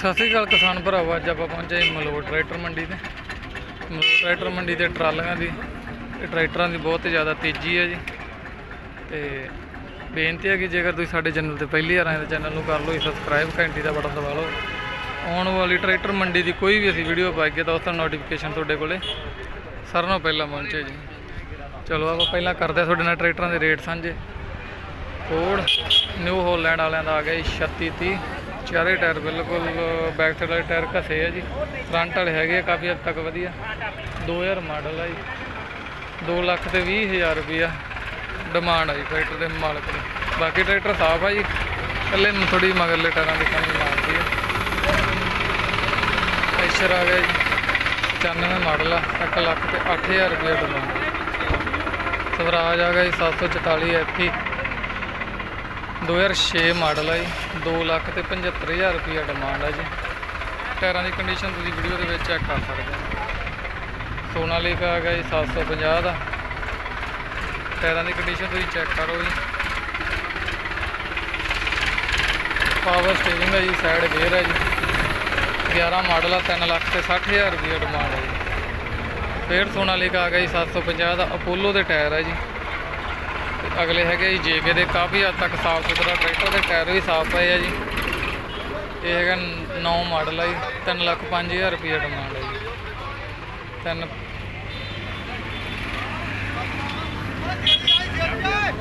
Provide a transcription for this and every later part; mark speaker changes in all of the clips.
Speaker 1: ਸਤਿ ਸ੍ਰੀ ਅਕਾਲ ਕਿਸਾਨ ਭਰਾਵੋ, ਅੱਜ ਆਪਾਂ ਪਹੁੰਚੇ ਜੀ ਮਲੋਟ ਟਰੈਕਟਰ ਮੰਡੀ ਤੇ। ਮਲੋਟ ਟਰੈਕਟਰ ਮੰਡੀ ਤੇ ਟਰਾਲੀਆਂ ਦੀ, ਤੇ ਟਰੈਕਟਰਾਂ ਦੀ ਬਹੁਤ ਜ਼ਿਆਦਾ ਤੇਜ਼ੀ ਹੈ ਜੀ। ਤੇ ਬੇਨਤੀ ਹੈ ਕਿ ਜੇਕਰ ਤੁਸੀਂ ਸਾਡੇ ਚੈਨਲ ਤੇ ਪਹਿਲੀ ਵਾਰ ਆਏ ਤਾਂ ਚੈਨਲ ਨੂੰ ਕਰ ਲਓ ਸਬਸਕ੍ਰਾਈਬ ਘੰਟੀ ਦਾ ਬਟਨ ਦਬਾ ਲਓ। ਆਉਣ ਵਾਲੀ ਟਰੈਕਟਰ ਮੰਡੀ ਦੀ ਕੋਈ ਵੀ ਅਸੀਂ ਵੀਡੀਓ ਪਾਈਏ ਤਾਂ ਉਸ ਦਾ ਨੋਟੀਫਿਕੇਸ਼ਨ ਤੁਹਾਡੇ ਕੋਲੇ। ਸਾਰਿਆਂ ਨਾਲੋਂ ਪਹਿਲਾਂ ਪਹੁੰਚੇ ਜੀ। ਚਲੋ ਆਪਾਂ ਪਹਿਲਾਂ ਕਰਦੇ ਹਾਂ ਤੁਹਾਡੇ ਨਾਲ ਟਰੈਕਟਰਾਂ ਦੇ ਰੇਟ ਸਾਂਝੇ। ਫੋਰਡ ਨਿਊ ਹੋਲੈਂਡ ਵਾਲਿਆਂ ਦਾ ਆ ਗਿਆ ਜੀ 3630 ਚਾਰੇ ਟਾਇਰ ਬਿਲਕੁਲ ਬੈਕ ਸਾਈਡ ਵਾਲੇ ਟਾਇਰ ਘਸੇ ਆ ਜੀ। ਫਰੰਟ ਵਾਲੇ ਹੈਗੇ ਆ, ਕਾਫੀ ਹੱਦ ਤੱਕ ਵਧੀਆ। 2000 ਮਾਡਲ ਆ ਜੀ। 2 ਲੱਖ ਤੇ 20 ਹਜ਼ਾਰ ਰੁਪਈਆ ਡਿਮਾਂਡ ਆ ਜੀ ਟਰੈਕਟਰ ਦੇ ਮਾਲਕ ਦੀ। ਬਾਕੀ ਟਰੈਕਟਰ ਸਾਫ਼ ਆ ਜੀ। ਇਕੱਲੇ ਥੋੜੀ ਮਗਰਲੇ ਟਾਇਰਾਂ ਦੀ ਕਮੀ ਮਾਰਦੀ ਆ। ਐਸ਼ਰ ਆ ਗਿਆ ਜੀ। 95 ਮਾਡਲ ਆ 1 ਲੱਖ ਤੇ 8000 ਰੁਪਈਆ ਡਿਮਾਂਡ ਸਵਰਾਜ ਆ ਗਿਆ ਜੀ 744 ਐਫੀ 2006 ਮਾਡਲ ਹੈ ਜੀ 2 ਲੱਖ ਤੇ 75000 ਰੁਪਈਆ ਡਿਮਾਂਡ ਹੈ ਜੀ। ਟਾਇਰਾਂ ਦੀ ਕੰਡੀਸ਼ਨ ਤੁਸੀਂ ਵੀਡੀਓ ਦੇ ਵਿੱਚ ਚੈੱਕ ਕਰ ਸਕਦੇ ਹੋ। ਸੋਨਾਲੀਕਾ ਆ ਗਿਆ ਜੀ 750 ਦਾ। ਟਾਇਰਾਂ ਦੀ ਕੰਡੀਸ਼ਨ ਤੁਸੀਂ ਚੈੱਕ ਕਰੋ ਜੀ। ਪਾਵਰ ਸਟੀਅਰਿੰਗ ਹੈ ਜੀ ਸਾਈਡ ਗੇਅਰ ਹੈ ਜੀ। 11 ਮਾਡਲ ਆ 3 ਲੱਖ ਤੇ 60000 ਰੁਪਈਆ ਡਿਮਾਂਡ ਹੈ ਜੀ। ਫੇਰ ਸੋਨਾਲੀਕਾ ਆ ਗਿਆ ਜੀ 750 ਦਾ ਅਪੋਲੋ ਦੇ ਟਾਇਰ ਹੈ ਜੀ। ਅਗਲੇ ਹੈਗੇ ਜੀ ਜੇਕੇ ਦੇ ਕਾਫੀ ਹੱਦ ਤੱਕ ਸਾਫ਼ ਸੁਥਰਾ ਟਰੈਕਟਰ ਦੇ ਟਾਇਰ ਵੀ ਸਾਫ਼ ਪਏ ਆ ਜੀ। ਇਹ ਹੈਗਾ 9 ਮਾਡਲ ਆ ਜੀ 3 ਲੱਖ 5000 ਰੁਪਏ ਡਿਮਾਂਡ ਹੈ ਜੀ। ਤਿੰਨ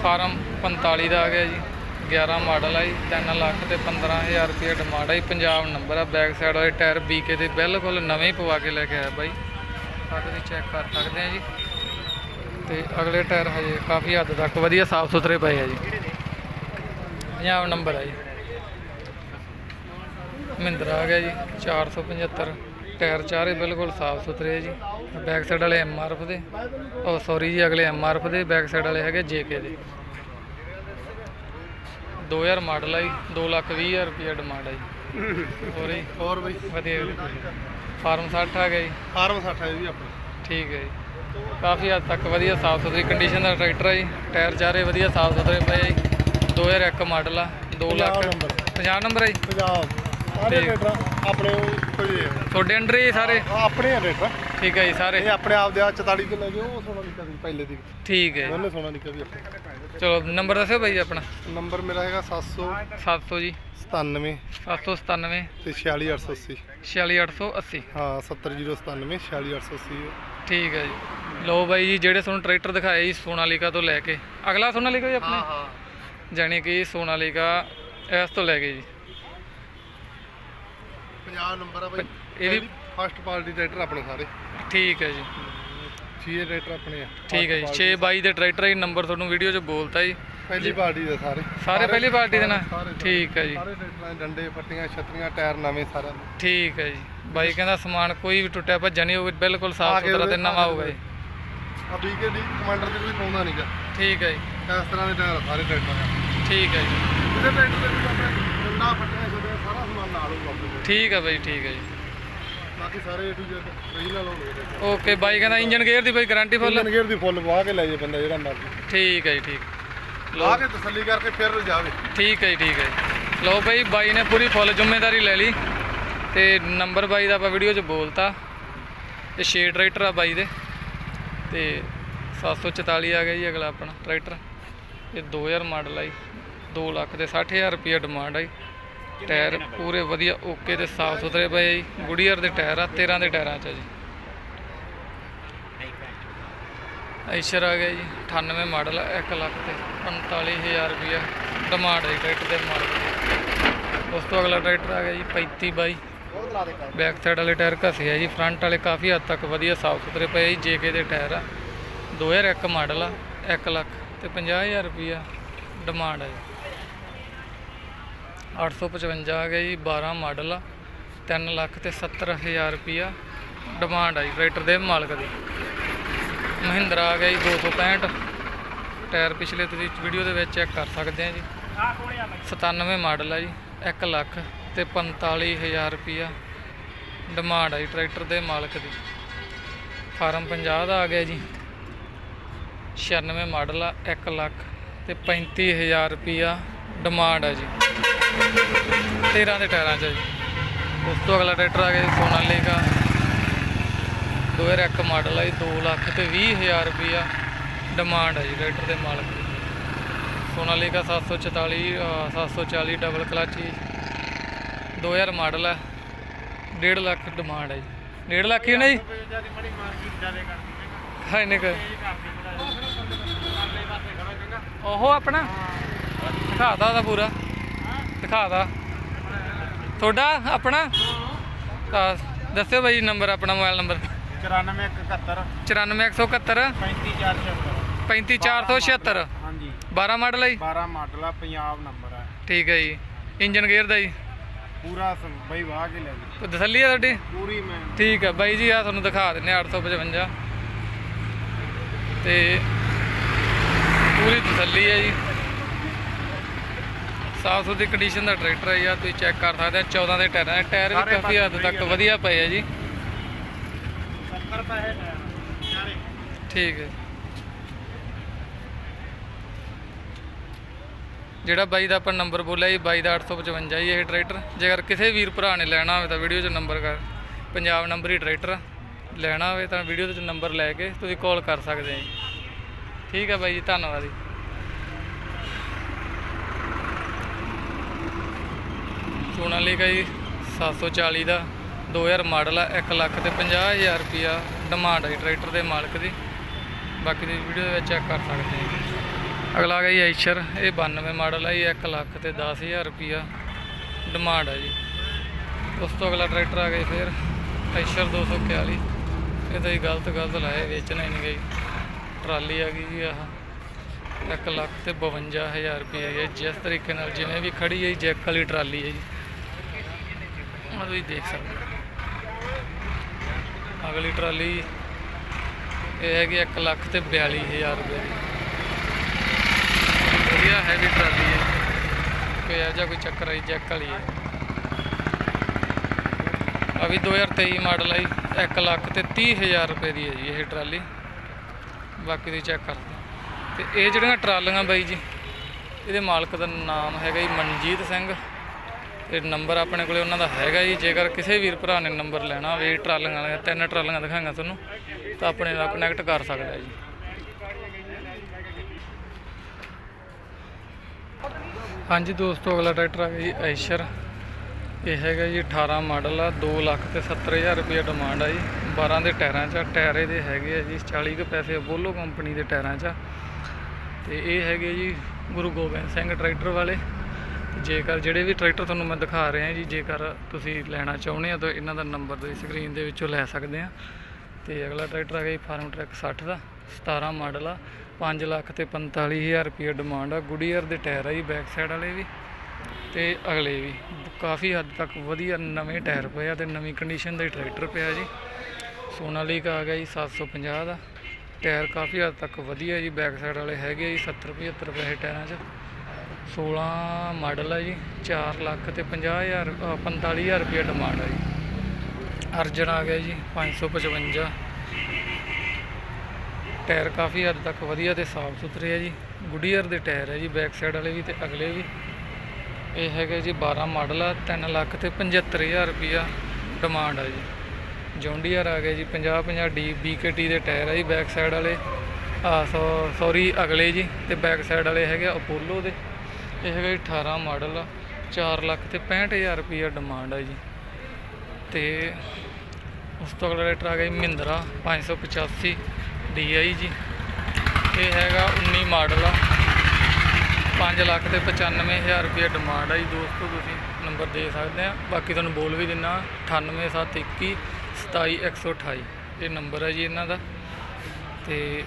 Speaker 1: ਫਾਰਮ 45 ਦਾ ਆ ਗਿਆ ਜੀ 11 ਮਾਡਲ ਆ ਜੀ 3 ਲੱਖ ਤੇ 15000 ਰੁਪਏ ਡਿਮਾਂਡ ਆ ਜੀ। ਪੰਜਾਬ ਨੰਬਰ ਆ ਬੈਕ ਸਾਈਡ ਵਾਲੇ ਟਾਇਰ ਬੀਕੇ ਦੇ ਬਿਲਕੁਲ ਨਵੇਂ ਹੀ ਪਵਾ ਕੇ ਲੈ ਕੇ ਆਇਆ ਬਾਈ। ਆ ਤੁਸੀਂ ਚੈੱਕ ਕਰ ਸਕਦੇ ਆ ਜੀ। ਤੇ ਅਗਲੇ ਟਾਇਰ ਹਜੇ ਕਾਫੀ ਹੱਦ ਤੱਕ ਵਧੀਆ ਸਾਫ਼ ਸੁਥਰੇ ਪਏ ਆ ਜੀ। ਪੰਜਾਬ ਨੰਬਰ ਆ ਜੀ। ਮਹਿੰਦਰਾ ਆ ਗਿਆ ਜੀ 475 ਟਾਇਰ ਚਾਰੇ ਬਿਲਕੁਲ ਸਾਫ਼ ਸੁਥਰੇ ਆ ਜੀ। ਬੈਕ ਸਾਈਡ ਵਾਲੇ ਐਮਆਰਐਫ ਦੇ। ਉਹ ਸੌਰੀ ਜੀ ਅਗਲੇ ਐਮਆਰਐਫ ਦੇ। ਬੈਕ ਸਾਈਡ ਵਾਲੇ ਹੈਗੇ ਜੇਕੇ ਦੇ। 2000 ਮਾਡਲ ਆ ਜੀ 2 ਲੱਖ 20 ਹਜ਼ਾਰ ਰੁਪਏ ਡਿਮਾਂਡ ਆ ਜੀ। ਹੋਰ ਜੀ?
Speaker 2: ਹੋਰ ਬਈ।
Speaker 1: ਵਧੀਆ। ਫਾਰਮ 60 ਆ ਗਿਆ ਜੀ।
Speaker 2: ਫਾਰਮ 60 ਹੈ ਜੀ ਆਪਣਾ।
Speaker 1: ਠੀਕ ਹੈ ਜੀ। ਕਾਫੀ ਹੱਦ ਤੱਕ ਵਧੀਆ ਸਾਫ਼ ਸੁਥਰੀ ਕੰਡੀਸ਼ਨ ਦਾ ਟਰੈਕਟਰ ਹੈ ਜੀ। ਟਾਇਰ ਚਾਰੇ ਵਧੀਆ ਸਾਫ਼ ਸੁਥਰੇ ਪਏ ਆ ਜੀ। 2001 ਮਾਡਲ ਆ 2 ਲੱਖ।
Speaker 2: ਪੰਜਾਬ ਨੰਬਰ।
Speaker 1: 50 ਨੰਬਰ ਹੈ ਜੀ।
Speaker 2: ਪੰਜਾਬ ਸਾਰੇ ਆਪਣੇ ਕੋਈ
Speaker 1: ਤੁਹਾਡੇ ਅੰਡਰ ਹੀ ਸਾਰੇ?
Speaker 2: ਆਪਣੇ ਆ ਰੇਟਰ
Speaker 1: ਠੀਕ ਹੈ ਜੀ ਸਾਰੇ।
Speaker 2: ਇਹ ਆਪਣੇ ਆਪ ਦੇ ਆ 44 ਤੋਂ ਲੈ ਕੇ ਉਹ ਸੋਨਾ ਨਿਕਾ ਦੀ ਪਹਿਲੇ ਦੀ।
Speaker 1: ਠੀਕ ਹੈ।
Speaker 2: ਦੋਨੇ ਸੋਨਾ ਨਿਕਾ ਵੀ ਆਪਣੇ।
Speaker 1: ਚਲੋ ਨੰਬਰ ਦੱਸਿਓ ਭਾਈ ਆਪਣਾ।
Speaker 2: ਨੰਬਰ ਮੇਰਾ ਹੈਗਾ 700
Speaker 1: 700 ਜੀ।
Speaker 2: 97
Speaker 1: 797
Speaker 2: ਤੇ 46880
Speaker 1: 46880
Speaker 2: ਹਾਂ 70097 46880
Speaker 1: ਠੀਕ ਹੈ ਜੀ। ਲੋ ਬਾਈ ਜੀ ਜਿਹੜੇ ਤੁਹਾਨੂੰ ਟਰੈਕਟਰ ਦਿਖਾਏ ਜੀ ਸੋਨਾਲੀਕਾ ਤੋਂ ਲੈ ਕੇ। ਅਗਲਾ ਸੋਨਾਲੀਕਾ ਜੀ ਆਪਣੇ?
Speaker 2: ਹਾਂ
Speaker 1: ਜਾਣੀ ਕਿ ਸੋਨਾਲੀਕਾ ਇਸ ਤੋਂ ਲੈ ਕੇ ਜੀ।
Speaker 2: 50 ਨੰਬਰ ਆ ਬਈ।
Speaker 1: ਇਹ ਵੀ
Speaker 2: ਫਸਟ ਪਾਰਟੀ ਟਰੈਕਟਰ ਆਪਣੇ ਸਾਰੇ।
Speaker 1: ਠੀਕ ਹੈ ਜੀ।
Speaker 2: ਛੇ ਟਰੈਕਟਰ ਆਪਣੇ ਆ।
Speaker 1: ਠੀਕ ਹੈ ਜੀ 6 ਬਾਈ ਦੇ ਟਰੈਕਟਰ ਹੀ ਨੰਬਰ ਤੁਹਾਨੂੰ ਵੀਡੀਓ 'ਚ ਬੋਲਤਾ ਜੀ।
Speaker 2: ਪਹਿਲੀ ਪਾਰਟੀ ਦੇ ਸਾਰੇ।
Speaker 1: ਸਾਰੇ ਪਹਿਲੀ ਪਾਰਟੀ ਦੇ ਨਾਲ?
Speaker 2: ਸਾਰੇ,
Speaker 1: ਠੀਕ ਹੈ ਜੀ।
Speaker 2: ਸਾਰੇ ਟਰੈਕਟਰਾਂ ਦੇ ਡੰਡੇ ਫੱਟੀਆਂ ਛਤਰੀਆਂ ਟਾਇਰ ਨਵੇਂ ਸਾਰਿਆਂ ਦੇ।
Speaker 1: ਠੀਕ ਹੈ ਜੀ। ਬਾਈ ਕਹਿੰਦਾ ਸਮਾਨ ਕੋਈ ਵੀ ਟੁੱਟਿਆ ਭੱਜਾ ਨਹੀਂ ਹੋਵੇ ਬਿਲਕੁਲ ਸਾਫ਼ ਸੁਥਰਾ ਤੇ ਨਵਾਂ ਹੋਊਗਾ ਜੀ।
Speaker 2: ਆ ਬੀਕੇਡੀ ਕਮਾਂਡਰ ਤੇ ਕੋਈ ਪਾਉਂਦਾ ਨਹੀਂਗਾ
Speaker 1: ਠੀਕ ਹੈ ਜੀ।
Speaker 2: ਇਸ ਤਰ੍ਹਾਂ ਦੇ ਟਾਇਰ ਸਾਰੇ ਟਰੈਕਟਰਾਂ ਦੇ
Speaker 1: ਠੀਕ ਹੈ ਜੀ।
Speaker 2: ਇਹਦੇ ਟਰੈਕਟਰ ਦੇ ਵਿੱਚ ਆਪਣੇ ਡੰਡਾ ਫੱਟੀਆਂ ਛਤਰੀਆਂ ਸਾਰਾ ਸਮਾਨ ਨਾਲ ਹੋਊਗਾ
Speaker 1: ਠੀਕ ਹੈ ਬਾਈ ਠੀਕ ਹੈ ਜੀ।
Speaker 2: ਬਾਕੀ ਸਾਰੇ ਏ ਟੂ ਜ਼ੈਡ ਓਰੀਜਨਲ ਹੋਣਗੇ
Speaker 1: ਓਕੇ ਬਾਈ ਕਹਿੰਦਾ ਇੰਜਨ ਗੇਅਰ ਦੀ ਬਾਈ ਗਾਰੰਟੀ ਫੁੱਲ
Speaker 2: ਫੁੱਲ ਗੇਅਰ ਦੀ ਫੁੱਲ ਪਵਾ ਕੇ ਲੈ ਜੇ ਬੰਦਾ ਜਿਹੜਾ ਮਰਜ਼ੀ।
Speaker 1: ਠੀਕ ਹੈ ਜੀ ਠੀਕ।
Speaker 2: ਲਾ ਕੇ ਤਸੱਲੀ ਕਰਕੇ ਫਿਰ ਜਾਵੇ।
Speaker 1: ਠੀਕ ਹੈ ਜੀ ਠੀਕ ਹੈ ਜੀ। ਲਓ ਬਾਈ ਬਾਈ ਨੇ ਪੂਰੀ ਫੁੱਲ ਜ਼ਿੰਮੇਵਾਰੀ ਲੈ ਲਈ। ਤੇ ਨੰਬਰ ਬਾਈ ਦਾ ਆਪਾਂ ਵੀਡੀਓ 'ਚ ਬੋਲਤਾ। ਤੇ ਛੇ ਟਰੈਕਟਰ ਆ ਬਾਈ ਦੇ। ਤੇ 744 ਆ ਗਿਆ ਜੀ ਅਗਲਾ ਆਪਣਾ ਟਰੈਕਟਰ ਇਹ 2000 ਮਾਡਲ ਆ ਜੀ। 2 ਲੱਖ ਤੇ 60000 ਰੁਪਏ ਡਿਮਾਂਡ ਆ ਜੀ। ਟਾਇਰ ਪੂਰੇ ਵਧੀਆ ਓਕੇ ਤੇ ਸਾਫ਼ ਸੁਥਰੇ ਪਏ ਆ ਜੀ। ਗੁਡੀਅਰ ਦੇ ਟਾਇਰ ਆ 13 ਦੇ ਟਾਇਰਾਂ 'ਚ ਆ ਜੀ। ਐਸ਼ਰ ਆ ਗਿਆ ਜੀ 98 ਮਾਡਲ 1 ਲੱਖ ਤੇ 45000 ਰੁਪਇਆ ਡਿਮਾਂਡ ਹੈ ਟਰੈਕਟਰ ਦੇ ਮਾਡਲ ਦੀ। ਉਸ ਤੋਂ ਅਗਲਾ ਟਰੈਕਟਰ ਆ ਗਿਆ ਜੀ 35 ਬਾਈ। ਬੈਕ ਸਾਈਡ ਵਾਲੇ ਟਾਇਰ ਘਸੇ ਆ ਜੀ ਫਰੰਟ ਵਾਲੇ ਕਾਫੀ ਹੱਦ ਤੱਕ ਵਧੀਆ ਸਾਫ਼ ਸੁਥਰੇ ਪਏ ਆ ਜੀ ਜੇਕੇ ਦੇ ਟਾਇਰ ਆ। 2001 ਮਾਡਲ ਆ 1 ਲੱਖ ਤੇ 50000 ਰੁਪਇਆ ਡਿਮਾਂਡ ਹੈ ਜੀ। 855 ਆ ਗਿਆ ਜੀ 12 ਮਾਡਲ ਆ 3 ਲੱਖ ਤੇ 70000 ਰੁਪਇਆ ਡਿਮਾਂਡ ਆ ਜੀ, ਟਰੈਕਟਰ ਦੇ ਮਾਲਕ ਦੀ। ਮਹਿੰਦਰਾ ਆ ਗਿਆ ਜੀ 265 ਟਾਇਰ ਪਿਛਲੇ ਤੁਸੀਂ ਵੀਡੀਓ ਦੇ ਵਿੱਚ ਚੈੱਕ ਕਰ ਸਕਦੇ ਆ ਜੀ। 97 ਮਾਡਲ ਆ ਜੀ 1 ਲੱਖ ਤੇ 45000 ਰੁਪਇਆ ਡਿਮਾਂਡ ਆ ਜੀ ਟਰੈਕਟਰ ਦੇ ਮਾਲਕ ਦੀ। ਫਾਰਮ 50 ਦਾ ਆ ਗਿਆ ਜੀ। 96 ਮਾਡਲ ਆ 1 ਲੱਖ ਤੇ 35000 ਰੁਪਇਆ ਡਿਮਾਂਡ ਆ ਜੀ। 13 ਦੇ ਟਾਇਰਾਂ 'ਚ ਆ ਜੀ। ਉਸ ਤੋਂ ਅਗਲਾ ਟਰੈਕਟਰ ਆ ਗਿਆ ਜੀ, ਸੋਨਾਲੀਕਾ। 2001 ਮਾਡਲ ਹੈ ਜੀ 2 ਲੱਖ ਤੇ 20 ਹਜ਼ਾਰ ਰੁਪਈਆ ਡਿਮਾਂਡ ਹੈ ਜੀ ਟਰੈਕਟਰ ਦੇ ਮਾਲਕ ਦੀ। ਸੋਨਾਲੀਕਾ 744 ਅ, 740 ਡਬਲ ਕਲਚ ਜੀ। 2000 ਮਾਡਲ ਹੈ 1.5 ਲੱਖ ਡਿਮਾਂਡ ਹੈ ਜੀ। 1.5 ਲੱਖ ਹੀ ਨਾ ਜੀ?
Speaker 2: ਜਿਆਦੀ ਮੜੀ
Speaker 1: ਹਾਂ ਇੰਨੇ ਉਹ ਆਪਣਾ? ਦਿਖਾਦਾ ਦਾ ਪੂਰਾ। ਦਿਖਾਦਾ ਤੁਹਾਡਾ ਆਪਣਾ? ਤਾਂ ਦੱਸਿਓ ਬਾਈ ਨੰਬਰ ਆਪਣਾ ਮੋਬਾਈਲ ਨੰਬਰ
Speaker 2: 9471
Speaker 1: 94171
Speaker 2: 35476
Speaker 1: 35476
Speaker 2: ਹਾਂਜੀ।
Speaker 1: 12 ਮਾਡਲ ਹੈ ਜੀ?
Speaker 2: 12 ਮਾਡਲ ਆ ਪੰਜਾਬ ਨੰਬਰ ਆ।
Speaker 1: ਠੀਕ ਹੈ ਜੀ। ਇੰਜਨ ਗੇਅਰ ਦਾ ਜੀ?
Speaker 2: ਪੂਰਾ ਸ- ਬਈ ਵਾਹ ਕੇ ਲੈ ਗਈ
Speaker 1: ਕੋਈ ਤਸੱਲੀ ਹੈ ਤੁਹਾਡੀ?
Speaker 2: ਪੂਰੀ ਮੈਂ
Speaker 1: ਠੀਕ ਹੈ ਬਾਈ ਜੀ ਆ ਤੁਹਾਨੂੰ ਦਿਖਾ ਦਿੰਨੇ 855 ਤੇ ਪੂਰੀ ਤਸੱਲੀ ਹੈ ਜੀ। ਸਾਫ਼ ਸੁਥਰੀ ਕੰਡੀਸ਼ਨ ਦਾ ਟਰੈਕਟਰ ਹੈ ਯਾਰ ਤੁਸੀਂ ਚੈੱਕ ਕਰ ਸਕਦੇ ਆ 14 ਦੇ ਟਾਇਰ ਹੈ ਟਾਇਰ ਵੀ ਕਾਫੀ ਹੱਦ ਤੱਕ ਵਧੀਆ। ਪਏ ਆ ਜੀ।
Speaker 2: 70 ਪੈਸੇ ਚਾਰੇ
Speaker 1: ਠੀਕ ਹੈ ਜਿਹੜਾ ਬਾਈ ਦਾ ਆਪਾਂ ਨੰਬਰ ਬੋਲਿਆ ਜੀ, ਬਾਈ ਦਾ 855 ਜੀ ਇਹ ਟਰੈਕਟਰ। ਜੇਕਰ ਕਿਸੇ ਵੀਰ ਭਰਾ ਨੇ ਲੈਣਾ ਹੋਵੇ ਤਾਂ ਵੀਡੀਓ 'ਚ ਨੰਬਰ ਕਰ, ਪੰਜਾਬ ਨੰਬਰ ਹੀ ਟਰੈਕਟਰ ਲੈਣਾ ਹੋਵੇ ਤਾਂ ਵੀਡੀਓ 'ਚ ਨੰਬਰ ਲੈ ਕੇ ਤੁਸੀਂ ਕਾਲ ਕਰ ਸਕਦੇ ਆ ਜੀ। ਠੀਕ ਹੈ ਬਾਈ ਜੀ, ਧੰਨਵਾਦ ਜੀ। ਸੋਨਾਲੀਕਾ ਜੀ 740 ਦਾ 2000 ਮਾਡਲ ਆ 1 ਲੱਖ ਤੇ 50000 ਰੁਪਿਆ ਡਿਮਾਂਡ ਹੈ ਜੀ ਟਰੈਕਟਰ ਦੇ ਮਾਲਕ ਦੀ। ਬਾਕੀ ਦੀ ਵੀਡੀਓ ਦੇ ਵਿੱਚ ਚੈੱਕ ਕਰ ਸਕਦੇ ਆ ਅਗਲਾ ਆ ਗਿਆ ਜੀ ਐਸ਼ਰ ਇਹ 92 ਮਾਡਲ ਆ ਜੀ 1 ਲੱਖ ਤੇ 10000 ਰੁਪਿਆ ਡਿਮਾਂਡ ਹੈ ਜੀ। ਉਸ ਤੋਂ ਅਗਲਾ ਟਰੈਕਟਰ ਆ ਗਿਆ ਜੀ ਫਿਰ ਐਸ਼ਰ 241 ਇਹ ਤਾਂ ਜੀ ਗਲਤ ਗਲਤ ਲਾਇਆ ਵੇਚਣਾ ਹੀ ਨਹੀਂ ਗਈ ਟਰਾਲੀ ਆ ਗਈ ਜੀ ਆਹ 1 ਲੱਖ ਤੇ 52000 ਰੁਪਏ ਹੈ ਜਿਸ ਤਰੀਕੇ ਨਾਲ ਜਿਵੇਂ ਵੀ ਖੜੀ ਹੈ ਜੀ, ਜੈਕ ਵਾਲੀ ਟਰਾਲੀ ਹੈ ਜੀ। ਉਹ ਤੁਸੀਂ ਦੇਖ ਸਕਦੇ ਹੋ। ਅਗਲੀ ਟਰਾਲੀ, ਇਹ ਹੈਗੀ 1 ਲੱਖ ਤੇ 42000 ਰੁਪਏ ਦੀ। ਵਧੀਆ ਹੈਵੀ ਟਰਾਲੀ ਹੈ ਕੋਈ ਇਹੋ ਜਿਹਾ ਕੋਈ ਚੱਕਰ ਆਈ ਜੈਕ ਵਾਲੀ ਹੈ ਆ ਵੀ 2023 ਮਾਡਲ ਆਈ 1 ਲੱਖ ਤੇ 30000 ਰੁਪਏ ਦੀ ਹੈ ਜੀ ਇਹ ਟਰਾਲੀ। ਬਾਕੀ ਦੀ ਚੈੱਕ ਕਰਦੇ ਤੇ ਇਹ ਜਿਹੜੀਆਂ ਟਰਾਲੀਆਂ ਬਾਈ ਜੀ, ਇਹਦੇ ਮਾਲਕ ਦਾ ਨਾਮ ਹੈਗਾ ਜੀ ਮਨਜੀਤ ਸਿੰਘ। ਤੇ ਨੰਬਰ ਆਪਣੇ ਕੋਲੇ ਉਹਨਾਂ ਦਾ ਹੈਗਾ ਜੀ ਜੇਕਰ ਕਿਸੇ ਵੀਰ ਭਰਾ ਨੇ ਨੰਬਰ ਲੈਣਾ ਹੋਵੇ, ਟਰਾਲੀਆਂ ਵਾਲੀਆਂ ਤਿੰਨ ਟਰਾਲੀਆਂ ਦਿਖਾਈਆਂ ਤੁਹਾਨੂੰ, ਤਾਂ ਆਪਣੇ ਨਾਲ ਕਨੈਕਟ ਕਰ ਸਕਦਾ ਜੀ ਹਾਂਜੀ ਦੋਸਤੋ, ਅਗਲਾ ਟਰੈਕਟਰ ਆ ਗਿਆ ਜੀ ਐਸ਼ਰ ਇਹ ਹੈਗਾ ਜੀ 18 ਮਾਡਲ ਆ 2 ਲੱਖ ਤੇ 70000 ਰੁਪਏ ਡਿਮਾਂਡ ਆ ਜੀ 12 ਦੇ ਟਾਇਰਾਂ 'ਚ ਆ। ਟਾਇਰ ਇਹਦੇ ਹੈਗੇ ਆ ਜੀ 40 ਕੁ ਪੈਸੇ ਅਪੋਲੋ ਕੰਪਨੀ ਦੇ ਟਾਇਰਾਂ 'ਚ ਆ। ਤੇ ਇਹ ਹੈਗੇ ਜੀ ਗੁਰੂ ਗੋਬਿੰਦ ਸਿੰਘ ਟਰੈਕਟਰ ਵਾਲੇ ਜੇਕਰ ਜਿਹੜੇ ਵੀ ਟਰੈਕਟਰ ਤੁਹਾਨੂੰ ਮੈਂ ਦਿਖਾ ਰਿਹਾ ਜੀ, ਜੇਕਰ ਤੁਸੀਂ ਲੈਣਾ ਚਾਹੁੰਦੇ ਆ ਤਾਂ ਇਹਨਾਂ ਦਾ ਨੰਬਰ ਤੁਸੀਂ ਸਕਰੀਨ ਦੇ ਵਿੱਚੋਂ ਲੈ ਸਕਦੇ ਆ। ਤੇ ਅਗਲਾ ਟਰੈਕਟਰ ਆ ਗਿਆ ਜੀ ਫਾਰਮ ਟਰੈਕ 60 ਦਾ 17 ਮਾਡਲ ਆ 5 ਲੱਖ ਤੇ 45000 ਰੁਪਏ ਡਿਮਾਂਡ ਆ। ਗੁਡੀਅਰ ਦੇ ਟਾਇਰ ਆ ਜੀ ਬੈਕ ਸਾਈਡ ਵਾਲੇ ਵੀ ਤੇ ਅਗਲੇ ਵੀ। ਕਾਫੀ ਹੱਦ ਤੱਕ ਵਧੀਆ ਨਵੇਂ ਟਾਇਰ ਪਏ ਆ ਤੇ ਨਵੀਂ ਕੰਡੀਸ਼ਨ ਦਾ ਹੀ ਟਰੈਕਟਰ ਪਿਆ ਜੀ। ਸੋਨਾਲੀਕਾ ਆ ਗਿਆ ਜੀ 750 ਦਾ। ਟਾਇਰ ਕਾਫੀ ਹੱਦ ਤੱਕ ਵਧੀਆ ਜੀ ਬੈਕ ਸਾਈਡ ਵਾਲੇ ਹੈਗੇ ਆ ਜੀ 70 75 ਪੈਸੇ ਟਾਇਰਾਂ 'ਚ। 16 ਮਾਡਲ ਹੈ ਜੀ 4 ਲੱਖ ਤੇ 50000 ਅ, 45000 ਰੁਪਏ ਡਿਮਾਂਡ ਹੈ ਜੀ। ਅਰਜਨ ਆ ਗਿਆ ਜੀ 555 ਟਾਇਰ ਕਾਫੀ ਹੱਦ ਤੱਕ ਵਧੀਆ ਤੇ ਸਾਫ਼ ਸੁਥਰੇ ਹੈ ਜੀ। ਗੁਡੀਅਰ ਦੇ ਟਾਇਰ ਹੈ ਜੀ ਬੈਕ ਸਾਈਡ ਵਾਲੇ ਵੀ ਤੇ ਅਗਲੇ ਵੀ। ਇਹ ਹੈਗਾ ਜੀ 12 ਮਾਡਲ ਆ 3 ਲੱਖ ਤੇ 75000 ਰੁਪਿਆ ਡਿਮਾਂਡ ਆ ਜੀ। ਜੌਂਡੀਅਰ ਆ ਗਿਆ ਜੀ 50 50 ਡੀ ਬੀਕੇਟੀ ਦੇ ਟਾਇਰ ਆ ਜੀ ਬੈਕ ਸਾਈਡ ਵਾਲੇ। ਆ ਸੌਰੀ ਅਗਲੇ ਜੀ ਤੇ ਬੈਕ ਸਾਈਡ ਵਾਲੇ ਹੈਗੇ ਆ ਅਪੋਲੋ ਦੇ। ਇਹ ਹੈਗਾ ਜੀ 18 ਮਾਡਲ ਆ 4 ਲੱਖ ਤੇ 65000 ਰੁਪਿਆ ਡਿਮਾਂਡ ਆ ਜੀ। ਤੇ ਉਸ ਤੋਂ ਅਗਲਾ ਟਰੈਕਟਰ ਆ ਗਿਆ ਜੀ ਮਹਿੰਦਰਾ 585 DI ਜੀ। ਇਹ ਹੈਗਾ 19 ਮਾਡਲ ਆ। 5 ਲੱਖ ਤੇ 95000 ਰੁਪਏ ਡਿਮਾਂਡ ਆ ਜੀ। ਦੋਸਤੋ, ਤੁਸੀਂ ਨੰਬਰ ਦੇ ਸਕਦੇ ਆ। ਬਾਕੀ ਤੁਹਾਨੂੰ ਬੋਲ ਵੀ ਦਿੰਨਾ 98721 27128 ਇਹ ਨੰਬਰ ਹੈ ਜੀ ਇਹਨਾਂ ਦਾ। ਤੇ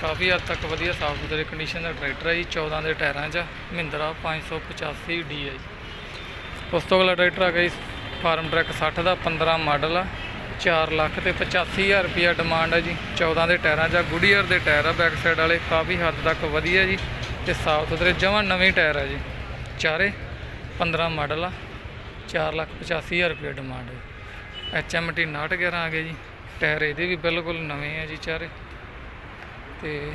Speaker 1: ਕਾਫੀ ਹੱਦ ਤੱਕ ਵਧੀਆ ਸਾਫ਼ ਸੁਥਰੇ ਕੰਡੀਸ਼ਨ ਦਾ ਟਰੈਕਟਰ ਹੈ ਜੀ 14 ਦੇ ਟਾਇਰਾਂ 'ਚ, ਮਹਿੰਦਰਾ 585 ਡੀ ਹੈ ਜੀ। ਉਸ ਤੋਂ ਅਗਲਾ ਟਰੈਕਟਰ ਆ ਗਿਆ ਜੀ, ਫਾਰਮ ਟਰੈਕ 60 ਦਾ 15 ਮਾਡਲ ਆ 4 ਲੱਖ ਤੇ 85000 ਰੁਪਿਆ ਡਿਮਾਂਡ ਹੈ ਜੀ। 14 ਦੇ ਟਾਇਰਾਂ 'ਚ ਗੁਡੀਅਰ ਦੇ ਟਾਇਰ ਆ ਬੈਕ ਸਾਈਡ ਵਾਲੇ, ਕਾਫੀ ਹੱਦ ਤੱਕ ਵਧੀਆ ਜੀ ਤੇ ਸਾਫ਼ ਸੁਥਰੇ, ਜਮਾਂ ਨਵੇਂ ਟਾਇਰ ਆ ਜੀ। ਚਾਰੇ 15 ਮਾਡਲ ਆ 4 ਲੱਖ 85000 ਰੁਪਏ ਡਿਮਾਂਡ ਹੈ ਐਚ ਐਮ ਟੀ 911 ਆ ਗਏ ਜੀ। ਟਾਇਰ ਇਹਦੇ ਵੀ ਬਿਲਕੁਲ ਨਵੇਂ ਆ ਜੀ ਚਾਰੇ। ਤੇ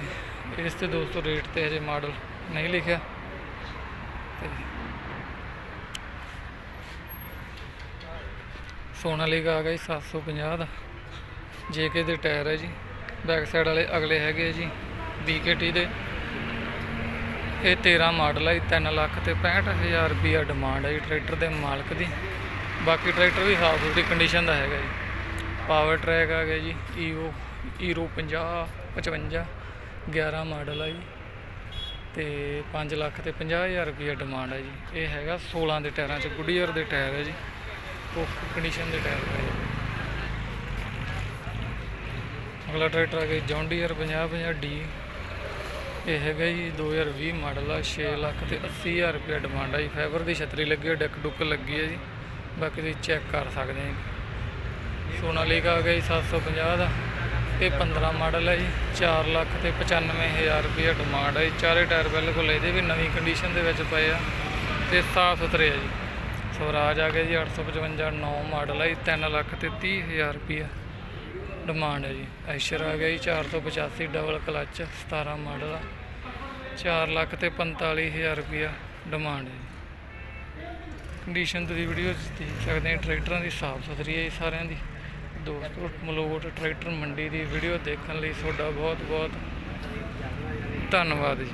Speaker 1: ਇਸ ਤੇ ਦੋਸਤੋ ਰੇਟ ਤੇ ਹਜੇ ਮਾਡਲ ਨਹੀਂ ਲਿਖਿਆ। ਤੇ ਸੋਨਾਲੀਕਾ ਆ ਗਿਆ ਜੀ 750 ਦਾ। ਜੇਕੇ ਦੇ ਟਾਇਰ ਹੈ ਜੀ। ਬੈਕ ਸਾਈਡ ਵਾਲੇ ਅਗਲੇ ਹੈਗੇ ਜੀ BKT ਦੇ। ਇਹ 13 ਮਾਡਲ ਹੈ ਜੀ 3 ਲੱਖ ਤੇ 65000 ਰੁਪਿਆ ਡਿਮਾਂਡ ਹੈ ਜੀ ਟਰੈਕਟਰ ਦੇ ਮਾਲਕ ਦੀ। ਬਾਕੀ ਟਰੈਕਟਰ ਵੀ ਸਾਫ਼ ਸੁਥਰੀ ਕੰਡੀਸ਼ਨ ਦਾ ਹੈਗਾ ਜੀ। ਪਾਵਰ ਟਰੈਕ ਆ ਗਿਆ ਜੀ ਈਓ ਈਰੋ 50 55 11 ਮਾਡਲ ਆ ਜੀ ਤੇ 5 ਲੱਖ ਤੇ 50000 ਰੁਪਏ ਡਿਮਾਂਡ ਹੈ ਜੀ। ਇਹ ਹੈਗਾ 16 ਦੇ ਟਾਇਰਾਂ 'ਚ, ਗੁੱਡੀਅਰ ਦੇ ਟਾਇਰ ਹੈ ਜੀ। ਓਕ ਕੰਡੀਸ਼ਨ ਦੇ ਟਾਇਰ ਹੈ ਜੀ। ਅਗਲਾ ਟਰੈਕਟਰ ਆ ਗਿਆ ਜੌਂਡੀਅਰ 50 50 ਡੀ ਇਹ ਹੈਗਾ ਜੀ 2020 ਮਾਡਲ ਆ 6 ਲੱਖ ਤੇ 80000 ਰੁਪਏ ਡਿਮਾਂਡ ਆ ਜੀ। ਫਾਈਬਰ ਦੀ ਛਤਰੀ ਲੱਗੀ ਹੈ ਡੈਕ ਡੁੱਕ ਲੱਗੀ ਹੈ ਜੀ। ਬਾਕੀ ਤੁਸੀਂ ਚੈੱਕ ਕਰ ਸਕਦੇ ਆ ਜੀ। ਸੋਨਾਲੀਕਾ ਆ ਗਿਆ ਜੀ 750 ਦਾ। ਇਹ 15 ਮਾਡਲ ਹੈ ਜੀ 4 ਲੱਖ ਤੇ 95000 ਰੁਪਏ ਡਿਮਾਂਡ ਹੈ ਜੀ। ਚਾਰੇ ਟਾਇਰ ਬਿਲਕੁਲ ਇਹਦੇ ਵੀ ਨਵੀਂ ਕੰਡੀਸ਼ਨ ਦੇ ਵਿੱਚ ਪਏ ਆ ਤੇ ਸਾਫ਼ ਸੁਥਰੇ ਆ ਜੀ। ਸਵਰਾਜ ਆ ਗਿਆ ਜੀ 855 9 ਮਾਡਲ ਹੈ ਜੀ 3 ਲੱਖ ਤੇ 30000 ਰੁਪਏ ਡਿਮਾਂਡ ਹੈ ਜੀ। ਐਸ਼ਰ ਆ ਗਿਆ ਜੀ 485 ਡਬਲ ਕਲਚ 17 ਮਾਡਲ ਆ। 4 ਲੱਖ ਤੇ 45000 ਰੁਪਏ ਡਿਮਾਂਡ ਹੈ ਜੀ। ਕੰਡੀਸ਼ਨ ਤੁਸੀਂ ਵੀਡੀਓ 'ਚ ਦੇਖ ਸਕਦੇ ਆ, ਟਰੈਕਟਰਾਂ ਦੀ ਸਾਫ਼ ਸੁਥਰੀ ਹੈ ਜੀ ਸਾਰਿਆਂ ਦੀ। ਦੋਸਤੋ ਮਲੋਟ ਟਰੈਕਟਰ ਮੰਡੀ ਦੀ ਵੀਡੀਓ ਦੇਖਣ ਲਈ ਤੁਹਾਡਾ ਬਹੁਤ ਬਹੁਤ ਧੰਨਵਾਦ ਜੀ।